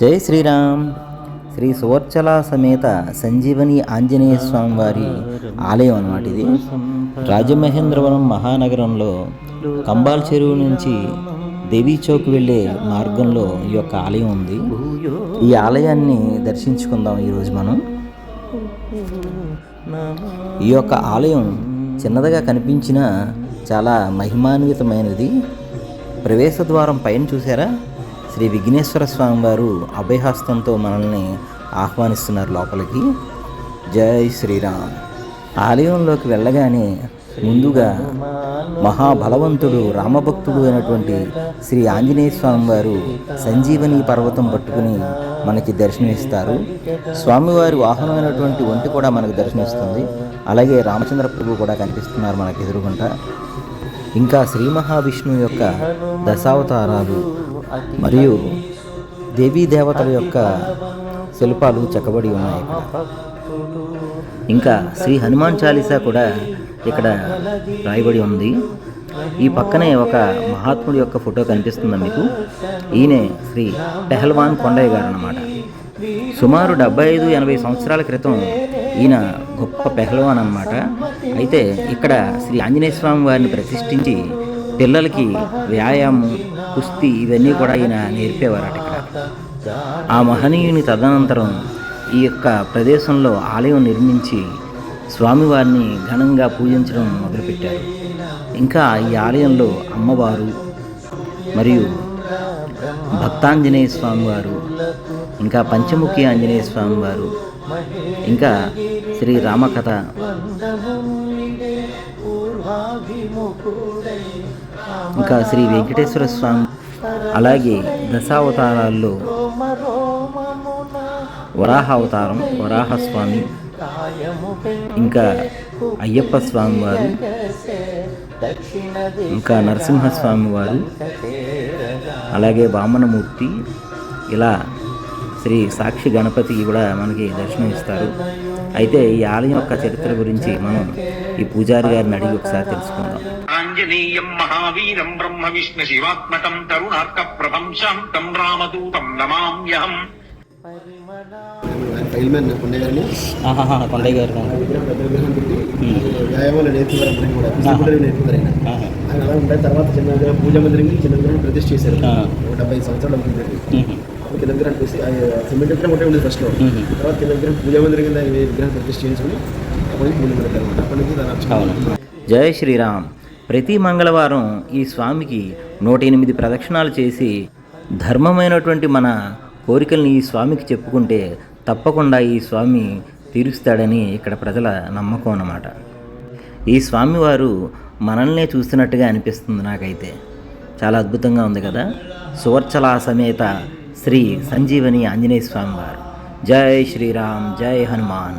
జై శ్రీరామ్. శ్రీ సువర్చల సమేత సంజీవని ఆంజనేయ స్వామి వారి ఆలయం అన్నమాట ఇది. రాజమహేంద్రవరం మహానగరంలో కంబాల్ చెరువు నుంచి దేవీ చౌక్ వెళ్ళే మార్గంలో ఈ యొక్క ఆలయం ఉంది. ఈ ఆలయాన్ని దర్శించుకుందాం ఈరోజు మనం. ఈ యొక్క ఆలయం చిన్నదిగా కనిపించిన చాలా మహిమాన్వితమైనది. ప్రవేశ ద్వారం పైన చూసారా? శ్రీ విఘ్నేశ్వర స్వామి వారు అభయహస్తంతో మనల్ని ఆహ్వానిస్తున్నారు లోపలికి. జై శ్రీరామ్. ఆలయంలోకి వెళ్ళగానే ముందుగా మహాబలవంతుడు రామభక్తుడు అయినటువంటి శ్రీ ఆంజనేయ స్వామి వారు సంజీవని పర్వతం పట్టుకుని మనకి దర్శనమిస్తారు. స్వామివారి వాహనమైనటువంటి ఒంటి కూడా మనకు దర్శనమిస్తుంది. అలాగే రామచంద్ర ప్రభు కూడా కనిపిస్తున్నారు మనకి ఎదురుగుంట. ఇంకా శ్రీ మహావిష్ణువు యొక్క దశావతారాలు మరియు దేవీ దేవతల యొక్క శిల్పాలు చెక్కబడి ఉన్నాయి ఇంకా శ్రీ హనుమాన్ చాలీసా కూడా ఇక్కడ రాయబడి ఉంది. ఈ పక్కనే ఒక మహాత్ముడి యొక్క ఫోటో కనిపిస్తుందా మీకు? ఈయనే శ్రీ పెహల్వాన్ కొండయ్య గారు అన్నమాట. సుమారు డెబ్బై ఐదు ఎనభై సంవత్సరాల క్రితం ఈయన గొప్ప పెహల్వాన్ అన్నమాట అయితే ఇక్కడ శ్రీ ఆంజనేయ స్వామి వారిని ప్రతిష్ఠించి పిల్లలకి వ్యాయామం కుస్తీ ఇవన్నీ కూడా ఈయన నేర్పేవారట ఇక్కడ. ఆ మహనీయుని తదనంతరం ఈ యొక్క ప్రదేశంలో ఆలయం నిర్మించి స్వామివారిని ఘనంగా పూజించడం మొదలుపెట్టారు. ఇంకా ఈ ఆలయంలో అమ్మవారు మరియు భక్తాంజనేయ స్వామివారు ఇంకా పంచముఖి ఆంజనేయ స్వామివారు ఇంకా శ్రీ రామకథ. ఇంకా శ్రీ వెంకటేశ్వర స్వామి. అలాగే దశావతారాల్లో వరాహ అవతారం వరాహస్వామి. ఇంకా అయ్యప్ప స్వామి వారు. ఇంకా నరసింహస్వామి వారు. అలాగే వామనమూర్తి. ఇలా శ్రీ సాక్షి గణపతి కూడా మనకి దర్శనం ఇస్తారు. అయితే ఈ ఆలయం యొక్క చరిత్ర గురించి మనం ఈ పూజారి గారిని అడిగి ఒకసారి తెలుసుకుందాం. ఆంజనేయం మహావీరం బ్రహ్మ విష్ణు శివాత్మకం తరుణార్క ప్రభం శాంతం రామదూతం నమామ్యహం. కొండే గారిని? కొండయ్య గారు. విగ్రహం పెద్ద విగ్రహం పెట్టి వ్యాయామాలు నేర్చుకున్నారు అందరికీ కూడా. ఫిజికల్ నేర్పుతారు ఆయన. ఆయన అలా ఉంటాయి తర్వాత చిన్న పూజా మందిరంకి చిన్న విగ్రహం ప్రతిష్ఠ చేశారు. డెబ్బై సంవత్సరాలు అవుతుంది. కింద విగ్రహం ఆ సిమెంట్ విగ్రహం ఒకటే ఉండేది ఫస్ట్ తర్వాత కింద విగ్రహం పూజా మందిరం కింద విగ్రహం ప్రతిష్ఠ చేయించుకుని అప్పటి నుంచి పూజ అనమాట అప్పటి నుంచి దాని అర్చన జై శ్రీరామ్. ప్రతి మంగళవారం ఈ స్వామికి నూట ఎనిమిది ప్రదక్షిణాలు చేసి ధర్మమైనటువంటి మన కోరికల్ని ఈ స్వామికి చెప్పుకుంటే తప్పకుండా ఈ స్వామి తీరుస్తాడని ఇక్కడ ప్రజల నమ్మకం అన్నమాట. ఈ స్వామివారు మనల్నే చూస్తున్నట్టుగా అనిపిస్తుంది నాకైతే. చాలా అద్భుతంగా ఉంది కదా? సువర్చల సమేత శ్రీ సంజీవని ఆంజనేయ స్వామి వారు. జై శ్రీరామ్ జై హనుమాన్.